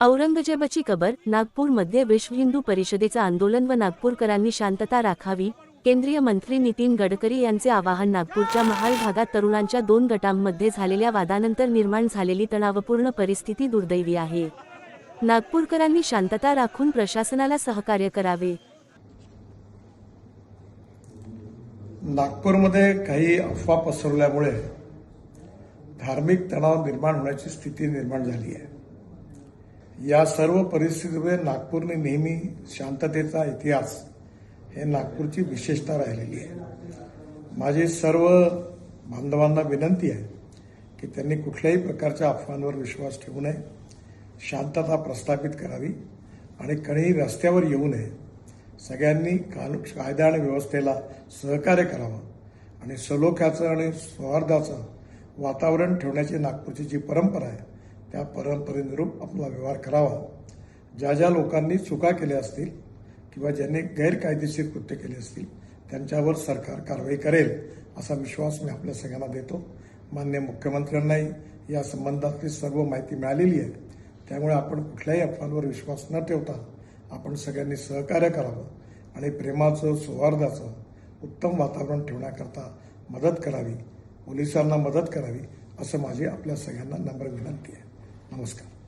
औरंगजेबाची कबर नागपूरमध्ये विश्व हिंदू परिषदेचं आंदोलन व नागपूरकरांनी शांतता राखावी केंद्रीय मंत्री नितीन गडकरी यांचे आवाहन नागपूरच्या महाल भागात तरुणांच्या दोन गटांमध्ये झालेल्या वादानंतर निर्माण झालेली तणावपूर्ण परिस्थिती दुर्दैवी आहे. नागपूरकरांनी शांतता राखून प्रशासनाला सहकार्य करावे. नागपूरमध्ये काही अफवा पसरवल्यामुळे धार्मिक तणाव निर्माण होण्याची स्थिती निर्माण झाली आहे. या सर्व परिस्थितीमध्ये नागपूरने नेहमी शांततेचा इतिहास हे नागपूरची विशेषता राहिलेली आहे. माझी सर्व बांधवांना विनंती आहे की त्यांनी कुठल्याही प्रकारच्या अफवांवर विश्वास ठेवू नये शांतता प्रस्थापित करावी आणि कणीही रस्त्यावर येऊ नये. सगळ्यांनी कानून कायदा आणि व्यवस्थेला सहकार्य करावं आणि सलोख्याचं आणि सौहार्दाचं वातावरण ठेवण्याची नागपूरची जी परंपरा आहे त्या परंपरेनुरूप आपला व्यवहार करावा. ज्या ज्या लोकांनी चुका केल्या असतील किंवा ज्यांनी गैरकायदेशीर कृत्य केले असतील त्यांच्यावर सरकार कारवाई करेल असा विश्वास मी आपल्या सगळ्यांना देतो. मान्य मुख्यमंत्र्यांनाही या संबंधातली सर्व माहिती मिळालेली आहे. त्यामुळे आपण कुठल्याही अफवांवर विश्वास न ठेवता आपण सगळ्यांनी सहकार्य करावं आणि प्रेमाचं सौहार्दाचं उत्तम वातावरण ठेवण्याकरता मदत करावी पोलिसांना मदत करावी असं माझी आपल्या सगळ्यांना नम्र विनंती आहे. Namaskar.